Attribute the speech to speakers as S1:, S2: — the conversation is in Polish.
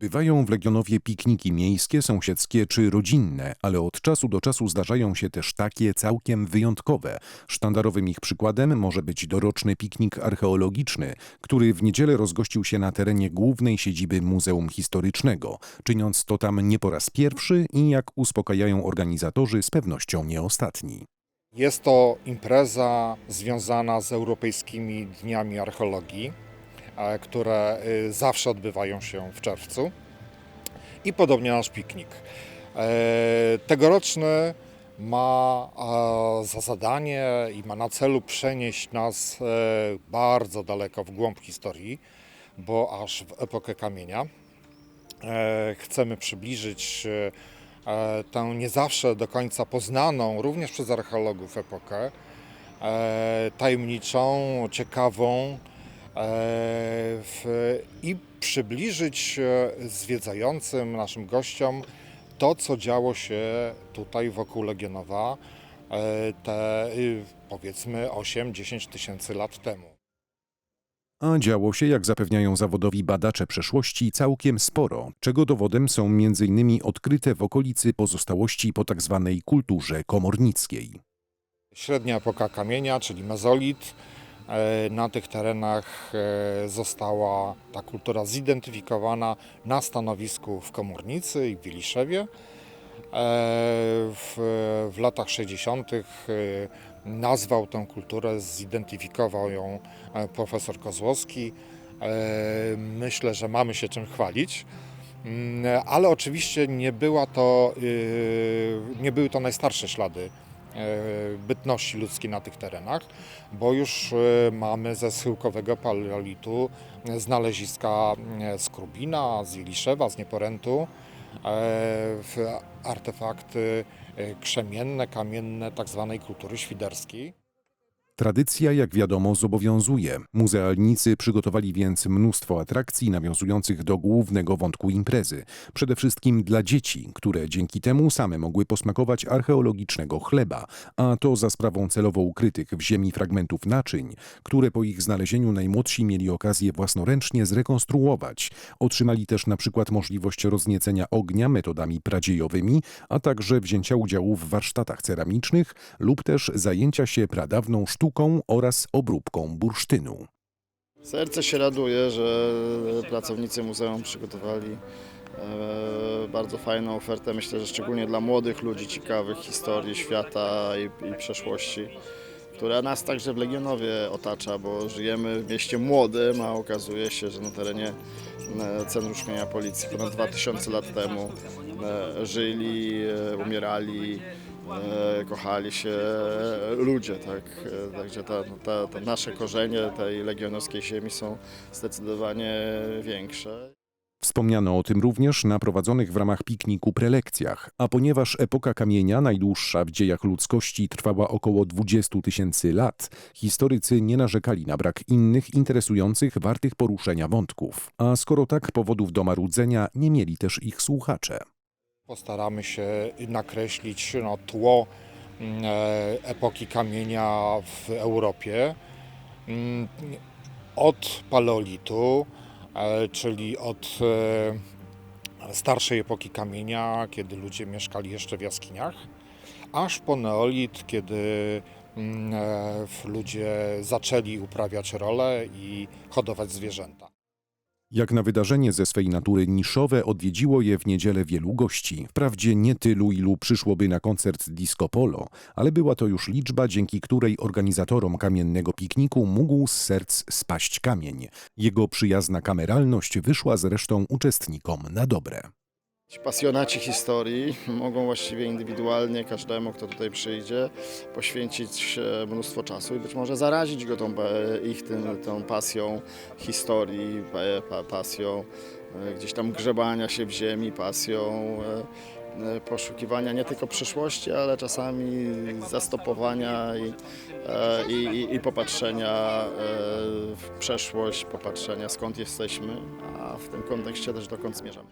S1: Bywają w Legionowie pikniki miejskie, sąsiedzkie czy rodzinne, ale od czasu do czasu zdarzają się też takie całkiem wyjątkowe. Sztandarowym ich przykładem może być doroczny piknik archeologiczny, który w niedzielę rozgościł się na terenie głównej siedziby Muzeum Historycznego, czyniąc to tam nie po raz pierwszy i jak uspokajają organizatorzy z pewnością nie ostatni.
S2: Jest to impreza związana z Europejskimi Dniami Archeologii, które y, zawsze odbywają się w czerwcu. I podobnie nasz piknik. E, Tegoroczny ma za zadanie i ma na celu przenieść nas e, bardzo daleko w głąb historii, bo aż w epokę kamienia. E, Chcemy przybliżyć tę nie zawsze do końca poznaną, również przez archeologów epokę, tajemniczą, ciekawą i przybliżyć e, zwiedzającym, naszym gościom to, co działo się tutaj wokół Legionowa e, te y, powiedzmy 8-10 tysięcy lat temu.
S1: A działo się, jak zapewniają zawodowi badacze przeszłości, całkiem sporo, czego dowodem są m.in. odkryte w okolicy pozostałości po tzw. kulturze komornickiej.
S2: Średnia epoka kamienia, czyli mezolit. E, Na tych terenach e, została ta kultura zidentyfikowana na stanowisku w Komornicy i w Wiliszewie. E, W, w latach 60. e, nazwał tę kulturę, zidentyfikował ją profesor Kozłowski. Myślę, że mamy się czym chwalić. Mm, Ale oczywiście nie, była to, nie były to najstarsze ślady bytności ludzkiej na tych terenach, bo już e, mamy ze schyłkowego paleolitu znaleziska e, z Krubina, z Wiliszewa, z Nieporętu, e, artefakty e, krzemienne, kamienne tak zwanej kultury świderskiej.
S1: Tradycja, jak wiadomo, zobowiązuje. Muzealnicy przygotowali więc mnóstwo atrakcji nawiązujących do głównego wątku imprezy. Przede wszystkim dla dzieci, które dzięki temu same mogły posmakować archeologicznego chleba, a to za sprawą celowo ukrytych w ziemi fragmentów naczyń, które po ich znalezieniu najmłodsi mieli okazję własnoręcznie zrekonstruować. Otrzymali też na przykład możliwość rozniecenia ognia metodami pradziejowymi, a także wzięcia udziału w warsztatach ceramicznych lub też zajęcia się pradawną sztuką oraz obróbką bursztynu.
S3: Serce się raduje, że pracownicy muzeum przygotowali e, bardzo fajną ofertę. Myślę, że szczególnie dla młodych ludzi ciekawych historii świata i, i przeszłości, która nas także w Legionowie otacza, bo żyjemy w mieście młodym, a okazuje się, że na terenie e, Centrum Szkolenia Policji ponad 2000 lat temu e, żyli, umierali, kochali się ludzie, tak? E, Także ta, ta, ta nasze korzenie tej legionowskiej ziemi są zdecydowanie większe.
S1: Wspomniano o tym również na prowadzonych w ramach pikniku prelekcjach, a ponieważ epoka kamienia, najdłuższa w dziejach ludzkości, trwała około 20 tysięcy lat, historycy nie narzekali na brak innych interesujących, wartych poruszenia wątków. A skoro tak powodów do marudzenia, nie mieli też ich słuchacze.
S2: Postaramy się nakreślić no, tło mm, e, epoki kamienia w Europie. Mm, Od paleolitu, e, czyli od e, starszej epoki kamienia, kiedy ludzie mieszkali jeszcze w jaskiniach, aż po neolit, kiedy mm, ludzie zaczęli uprawiać rolę i hodować zwierzęta.
S1: Jak na wydarzenie ze swej natury niszowe odwiedziło je w niedzielę wielu gości. Wprawdzie nie tylu, ilu przyszłoby na koncert Disco Polo, ale była to już liczba, dzięki której organizatorom kamiennego pikniku mógł z serc spaść kamień. Jego przyjazna kameralność wyszła zresztą uczestnikom na dobre.
S3: Ci pasjonaci historii mogą właściwie indywidualnie każdemu, kto tutaj przyjdzie, poświęcić e, mnóstwo czasu i być może zarazić go tą, ich tym, tą pasją historii, pa- pa- pasją e, gdzieś tam grzebania się w ziemi, pasją e, poszukiwania nie tylko przyszłości, ale czasami zastopowania i, i, i, popatrzenia w przeszłość, popatrzenia skąd jesteśmy, a w tym kontekście też dokąd zmierzamy.